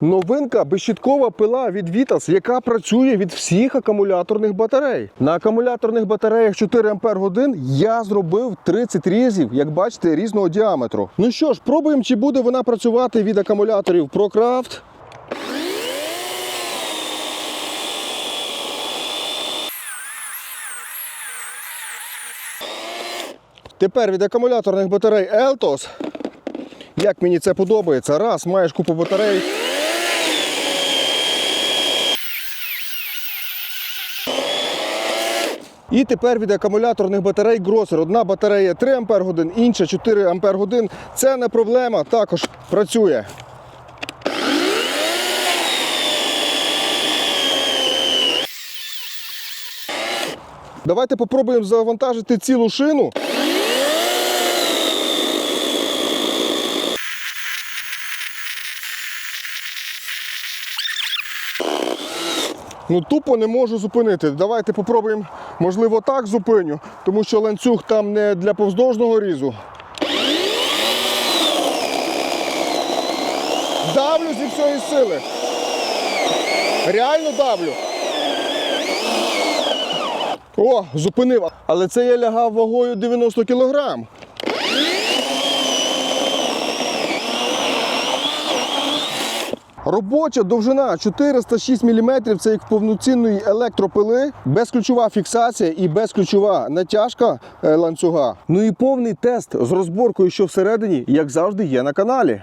Новинка безщіткова пила від Vitas, яка працює від всіх акумуляторних батарей. На акумуляторних батареях 4 Ампер годин я зробив 30 різів, як бачите, різного діаметру. Ну що ж, пробуємо, чи буде вона працювати від акумуляторів ProCraft. Тепер від акумуляторних батарей Eltos. Як мені це подобається, раз маєш купу батарей. І тепер від акумуляторних батарей Grosser. Одна батарея 3 Ампер інша 4 Ампер годин. Це не проблема, також працює. Давайте попробуємо завантажити цілу шину. Ну тупо не можу зупинити. Давайте попробуємо, можливо, так зупиню, тому що ланцюг там не для повздовжного різу. Давлю зі всієї сили. Реально давлю. О, зупинив. Але це я лягав вагою 90 кілограм. Робоча довжина 406 мм це як повноцінної електропили, безключова фіксація і безключова натяжка е, ланцюга. Ну і повний тест з розборкою, що всередині, як завжди, є на каналі.